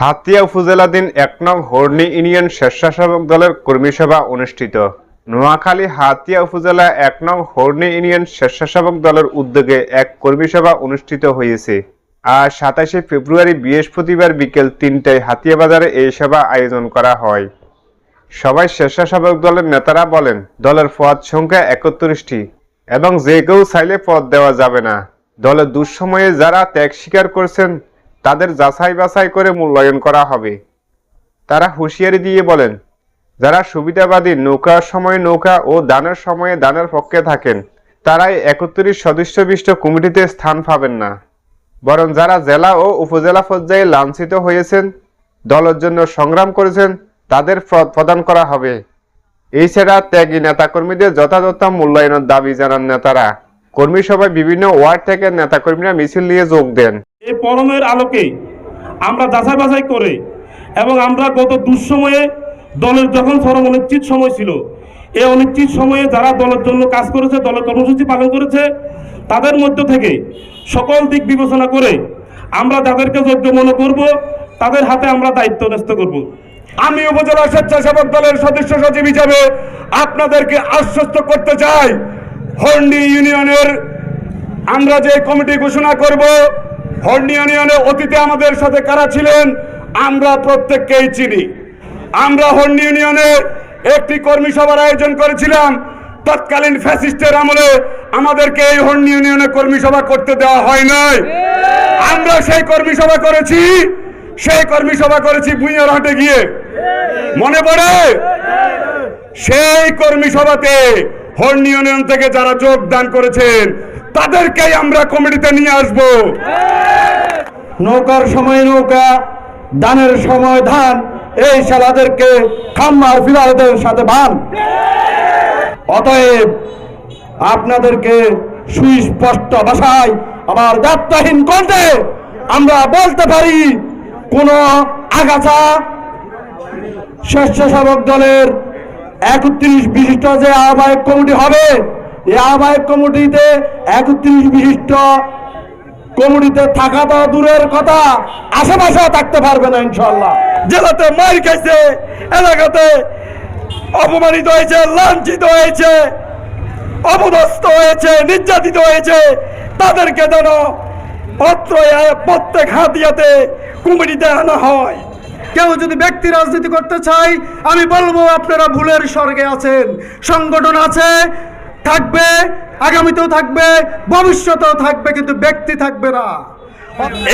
হাতিয়া উপজেলাধীন এক নং Horne union স্বেচ্ছাসেবক দলের কর্মী সভা অনুষ্ঠিত। নোয়াখালী হাতিয়া উপজেলা এক নং হর্নি ইউনিয়ন স্বেচ্ছাসেবক দলের উদ্যোগে এক কর্মী সভা অনুষ্ঠিত হয়েছে। আজ সাতাশে ফেব্রুয়ারি বৃহস্পতিবার বিকেল তিনটায় হাতিয়া বাজারে এই সভা আয়োজন করা হয়। সবাই স্বেচ্ছাসেবক দলের নেতারা বলেন, দলের পদ সংখ্যা একত্রিশটি এবং যে কেউ চাইলে পদ দেওয়া যাবে না। দলের দুঃসময়ে যারা ত্যাগ স্বীকার করছেন তাদের যাচাই বাছাই করে মূল্যায়ন করা হবে। তারা হুঁশিয়ারি দিয়ে বলেন, যারা সুবিধাবাদী নৌকার সময় নৌকা ও দানের সময়ে দানের পক্ষে থাকেন, তারাই একত্রিশ সদস্যবিষ্ট কমিটিতে স্থান পাবেন না। বরং যারা জেলা ও উপজেলা পর্যায়ে লাঞ্ছিত হয়েছেন, দলের জন্য সংগ্রাম করেছেন, তাদের প্রদান করা হবে। এছাড়া ত্যাগী নেতাকর্মীদের যথাযথ মূল্যায়নের দাবি জানান নেতারা। কর্মী সভায় বিভিন্ন ওয়ার্ড থেকে নেতাকর্মীরা মিছিল নিয়ে যোগ দেন। এই পরমের আলোকে আমরা যাচাই বাছাই করে এবং আমরা গত দুঃসময়ে দলের যখন চরম অনিশ্চিত সময় ছিল এই অনিশ্চিত সময়ে যারা দলের জন্য কাজ করেছে, দলের কর্মসূচি পালন করেছে, তাদের মধ্য থেকে সকল দিক বিবেচনা করে আমরা যাদেরকে যোগ্য মনে করব, তাদের হাতে আমরা দায়িত্ব ন্যস্ত করব। আমি উপজেলা স্বেচ্ছাসেবক দলের সদস্য সচিব হিসাবে আপনাদেরকে আশ্বস্ত করতে চাই, হন্ডি ইউনিয়নের আমরা যে কমিটি ঘোষণা করব হন্ডি ইউনিয়নে অতীতে আমাদের সাথে কারা ছিলেন, আমরা প্রত্যেককেই চিনি। আমরা হন্ডি ইউনিয়নে একটি কর্মী সভার আয়োজন করেছিলাম। তৎকালীন ফ্যাসিস্টের আমলে আমাদেরকে এই হন্ডি ইউনিয়নে কর্মী সভা করতে দেওয়া হয় নাই। আমরা সেই কর্মী সভা করেছি, সেই কর্মী সভা করেছি ভুঁইয়ার হাটে গিয়ে। মনে পড়ে? সেই কর্মী সভাতে হর্ন ইউনিয়ন থেকে যারা যোগদান করেছেন তাদেরকেই আমরা কমিটিতে নিয়ে আসব। নৌকার সময় নৌকা, দানের সময় ধান, এই শালাদেরকে খাম্মার ফিলারদের সাথে ভান। অতএব আপনাদেরকে সুস্পষ্ট ভাষায় আমার যাত্রাহীন কণ্ঠে আমরা বলতে পারি, কোন আগাছা স্বেচ্ছাসেবক দলের একত্রিশ বিশিষ্ট যে আহ্বায়ক কমিটি হবে এই আহ্বায়ক কমিটিতে একত্রিশ বিশিষ্ট কমিটিতে থাকা তো দূরের কথা, আশেপাশেও থাকতে পারবে না ইনশাল্লাহ জেলাতে মার খাইছে, এলাকাতে অপমানিত হয়েছে, লাঞ্ছিত হয়েছে, অপদস্থ হয়েছে, নির্যাতিত হয়েছে, তাদেরকে যেন পত্র প্রত্যেক হাতিয়াতে কুমিরিতে আনা হয়। কেউ যদি ব্যক্তি রাজনীতি করতে চায়, আমি বলব আপনারা ভুলের স্বর্গে আছেন। সংগঠন আছে থাকবে আগামীতেও থাকবে ভবিষ্যতেও থাকবে কিন্তু ব্যক্তি থাকবে না।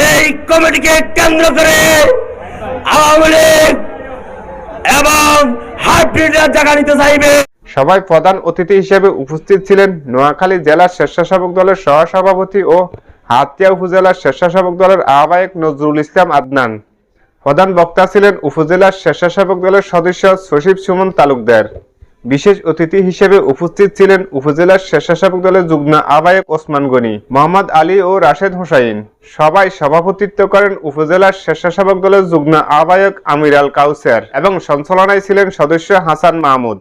এই কমিটিকে কেন্দ্র করে আওয়ামী লীগ এবং হাইব্রিডরা জায়গা নিতে চাইবে সবাই প্রধান অতিথি হিসেবে উপস্থিত ছিলেন নোয়াখালী জেলা স্বেচ্ছাসেবক দলের সহসভাপতি ও হাতিয়া উপজেলার স্বেচ্ছাসেবক দলের আহ্বায়ক নজরুল ইসলাম আদনান। প্রধান বক্তা ছিলেন উপজেলার স্বেচ্ছাসেবক দলের সদস্য সচিব সুমন তালুকদার। বিশেষ অতিথি হিসেবে উপস্থিত ছিলেন উপজেলার স্বেচ্ছাসেবক দলের যুগ্ম আবায়ক ওসমান গনি, মোহাম্মদ আলী ও রাশেদ হোসাইন। সবাই সভাপতিত্ব করেন উপজেলার স্বেচ্ছাসেবক দলের যুগ্ম আবায়ক আমির আল কাউসার এবং সঞ্চালনায় ছিলেন সদস্য হাসান মাহমুদ।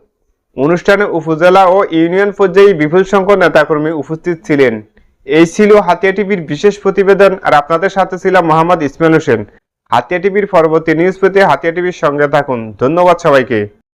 অনুষ্ঠানে উপজেলা ও ইউনিয়ন পর্যায়ে বিপুল সংখ্যক নেতাকর্মী উপস্থিত ছিলেন। এই ছিল হাতিয়া টিভির বিশেষ প্রতিবেদন, আর আপনাদের সাথে ছিলাম মোহাম্মদ ইসমাইল হোসেন। হাতিয়া টিভির পরবর্তী নিউজ পেতে হাতিয়া টিভির সঙ্গে থাকুন। ধন্যবাদ সবাইকে।